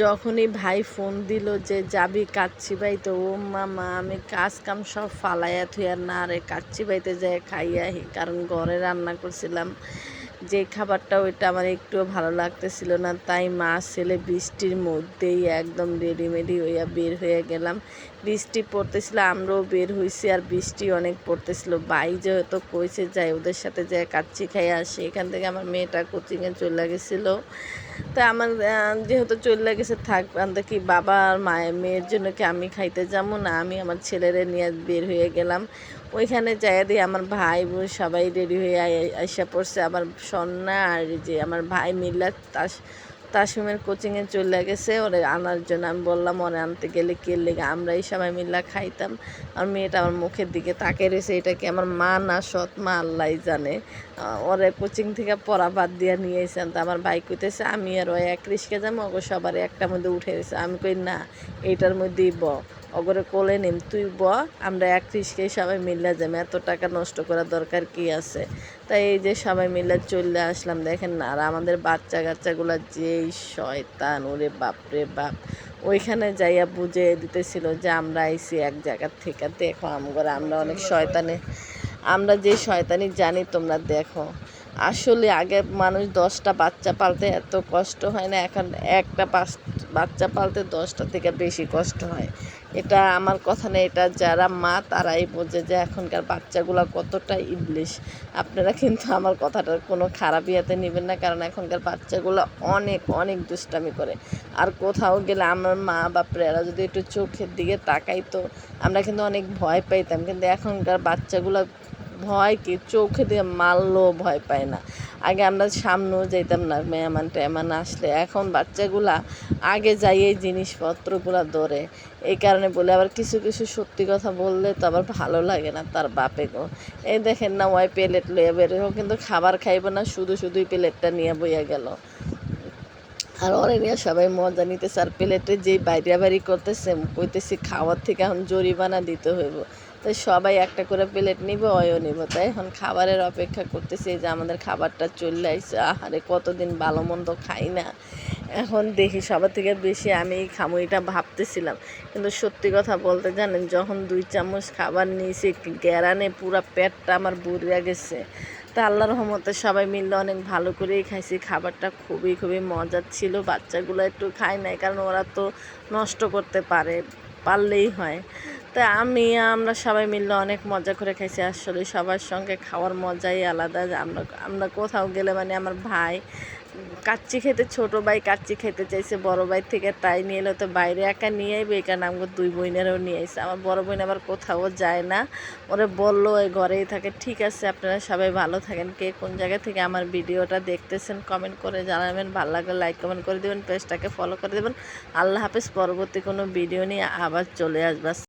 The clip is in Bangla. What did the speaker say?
যখনই ভাই ফোন দিল যে, যাবি কাচ্চি বাইতে ও মামা, আমি কাজ কাম সব ফালাইয়া থুয়া না রে কাচ্চি বাইতে যাই খাইয়া আহি। কারণ ঘরে রান্না করছিলাম। যে খাবারটা ওইটা আমার একটুও ভালো লাগতেছিল না, তাই মা, ছেলে বৃষ্টির মধ্যেই একদম রেডিমেডি হইয়া বের হয়ে গেলাম। বৃষ্টি পড়তেছিল, আমরাও বের হয়েছি আর বৃষ্টি অনেক পড়তেছিল। বাই যেহেতু কইছে, যাই ওদের সাথে যাই কাচ্চি খাই আসি, এখান থেকে আমার মেয়েটা কোচিংয়ে চলে গেছিল। তা আমার যেহেতু চলে গেছে, থাক কি বাবা আর মায়ের মেয়ের জন্য কি আমি খাইতে যাব না, আমি আমার ছেলেরে নিয়ে বের হয়ে গেলাম। ওইখানে যাই দিয়ে আমার ভাই বোন সবাই রেডি হয়ে আই- আইসা পড়ছে। আমার সন্না আর যে আমার ভাই মিল্লা তাস তাসিমের কোচিংয়ে চলে গেছে। ওরে আনার জন্য আমি বললাম, ওরে আনতে গেলে কে লেগে আমরাই সবাই মিল্লা খাইতাম। আর মেয়েটা আমার মুখের দিকে তাকে রয়েছে। এটা কি আমার মা না সৎ মা? আল্লাহ জানে। ওরে কোচিং থেকে পড়া বাদ দিয়ে নিয়ে এসেছেন তো আমার ভাই কইতেছে, আমি আর ওই এক রিস্কে যাব ওকে সবার একটার মধ্যে উঠে গেছে। আমি কই, না, এইটার মধ্যেই ব। অগরে কোলে নিম, তুই ব আমরা এক রিস্কে সবাই মিল্লা যাব এত টাকা নষ্ট করার দরকার কি আছে? তাই এই যে সবাই মিলে চললে আসলাম, দেখেন না, আর আমাদের বাচ্চা কাচ্চাগুলো যেই শয়তান, ওরে বাপ রে বাপ। ওইখানে যাইয়া বুঝে দিতেছিল যে আমরা আইছি এক জায়গার থেকে দেখো আমগরে আমরা অনেক শয়তানে। আমরা যে শয়তানি জানি, তোমরা দেখো। আসলে আগে মানুষ দশটা বাচ্চা পালতে এত কষ্ট হয় না, এখন একটা বাচ্চা পালতে দশটা থেকে বেশি কষ্ট হয়। এটা আমার কথা নেই এটা যারা মা তারাই বোঝে যে এখনকার বাচ্চাগুলো কতটা ইবলিশ। আপনারা কিন্তু আমার কথাটার কোনো খারাপ ইয়াতে নেবেন না, কারণ এখনকার বাচ্চাগুলো অনেক অনেক দুষ্টামি করে। আর কোথাও গেলে আমার মা বা বাপরেরা যদি একটু চোখের দিকে তাকাইতো, আমরা কিন্তু অনেক ভয় পাইতাম। কিন্তু এখনকার বাচ্চাগুলো ভয় কি চোখে দিয়ে মারলেও ভয় পায় না। আগে আমরা সামনেও যেতাম না মেহমান টেমান আসলে। এখন বাচ্চাগুলা আগে যাই এই জিনিসপত্রগুলো ধরে। এই কারণে বলে আবার কিছু কিছু সত্যি কথা বললে তো আবার ভালো লাগে না তার বাপে গো এই দেখেন না ওই প্লেট লইয়া বেরো কিন্তু খাবার খাইব না, শুধু শুধুই প্লেটটা নিয়ে বইয়া গেল। আর ওরে নিয়ে সবাই মজা নিতেছে, আর প্লেটে যেই বাইরে বাড়ি করতেছে, কইতেছি খাওয়ার থেকে এখন জরিমানা দিতে হইব। তাই সবাই একটা করে প্লেট নিব, অয়ও নিব। তাই এখন খাবারের অপেক্ষা করতেছি যে আমাদের খাবারটা চলে আসছে আহারে, কতদিন ভালো মন্দ খাই না। এখন দেখি সবার থেকে বেশি আমি খামো এটা ভাবতেছিলাম। কিন্তু সত্যি কথা বলতে জানেন, যখন দুই চামচ খাবার নিয়েছি গ্যারানে পুরো পেটটা আমার বুড়িয়া গেছে। তা আল্লাহর রহমতে সবাই মিললে অনেক ভালো করেই খাইছি। খাবারটা খুবই খুবই মজার ছিল। বাচ্চাগুলো একটু খায় নাই, কারণ ওরা তো নষ্ট করতে পারে, পারলেই হয়। তা আমি, আমরা সবাই মিললে অনেক মজা করে খাইছি। আসলে সবার সঙ্গে খাওয়ার মজাই আলাদা। আমরা আমরা কোথাও গেলে মানে আমার ভাই কাচ্চি খেতে, ছোট ভাই কাচ্চি খেতে চাইছে, বড় ভাই থেকে তাই নিয়ে এলো। তো বাইরে একা নিয়ে আইবে, এই কারণে আমাকে দুই বোনেরও নিয়ে আইছে। আমার বড় বোন আবার কোথাও যায় না। ওরে বলল, ওই ঘরেই থাকে। ঠিক আছে, আপনারা সবাই ভালো থাকেন। কে কোন জায়গা থেকে আমার ভিডিওটা দেখতেছেন কমেন্ট করে জানাবেন। ভালো লাগলে লাইক কমেন্ট করে দেবেন, পেজটাকে ফলো করে দেবেন। আল্লাহ হাফেজ, পরবর্তী কোনো ভিডিও নিয়ে আবার চলে আসবা।